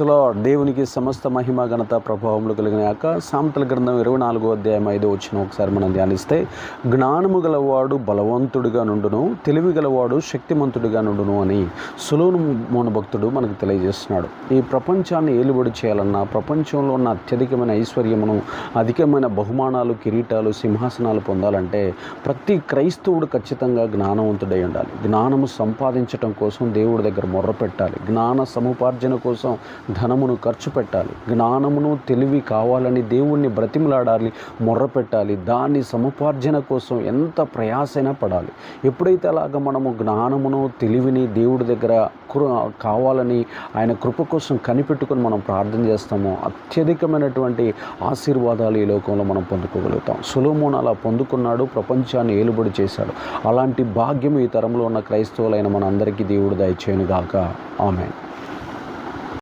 ప్రైస్తులో దేవునికి సమస్త మహిమ ఘనత ప్రభావములు కలిగినాక యొక్క సామెతల గ్రంథం ఇరవై నాలుగో అధ్యాయం ఐదో వచ్చిన ఒకసారి మనం ధ్యానిస్తే జ్ఞానము గలవాడు బలవంతుడిగా నుండును తెలివి గలవాడు శక్తిమంతుడిగా నుండును అని సులోను మోన భక్తుడు మనకు తెలియజేస్తున్నాడు. ఈ ప్రపంచాన్ని ఏలుబడి చేయాలన్నా ప్రపంచంలో ఉన్న అత్యధికమైన ఐశ్వర్యమును అధికమైన బహుమానాలు కిరీటాలు సింహాసనాలు పొందాలంటే ప్రతి క్రైస్తవుడు ఖచ్చితంగా జ్ఞానవంతుడై ఉండాలి. జ్ఞానము సంపాదించటం కోసం దేవుడి దగ్గర మొర్ర పెట్టాలి జ్ఞాన సముపార్జన కోసం ధనమును ఖర్చు పెట్టాలి. జ్ఞానమును తెలివి కావాలని దేవుణ్ణి బ్రతిమలాడాలి మొర్ర పెట్టాలి. దాన్ని సముపార్జన కోసం ఎంత ప్రయాసైనా పడాలి. ఎప్పుడైతే అలాగ మనము జ్ఞానమును తెలివిని దేవుడి దగ్గర కృ కావాలని ఆయన కృప కోసం కనిపెట్టుకొని మనం ప్రార్థన చేస్తామో అత్యధికమైనటువంటి ఆశీర్వాదాలు ఈ లోకంలో మనం పొందుకోగలుగుతాం. సులోమోన్ అలా పొందుకున్నాడు ప్రపంచాన్ని ఏలుబడి చేశాడు. అలాంటి భాగ్యం ఈ తరంలో ఉన్న క్రైస్తవులైన మన అందరికీ దేవుడు దయచేయను గాక ఆమె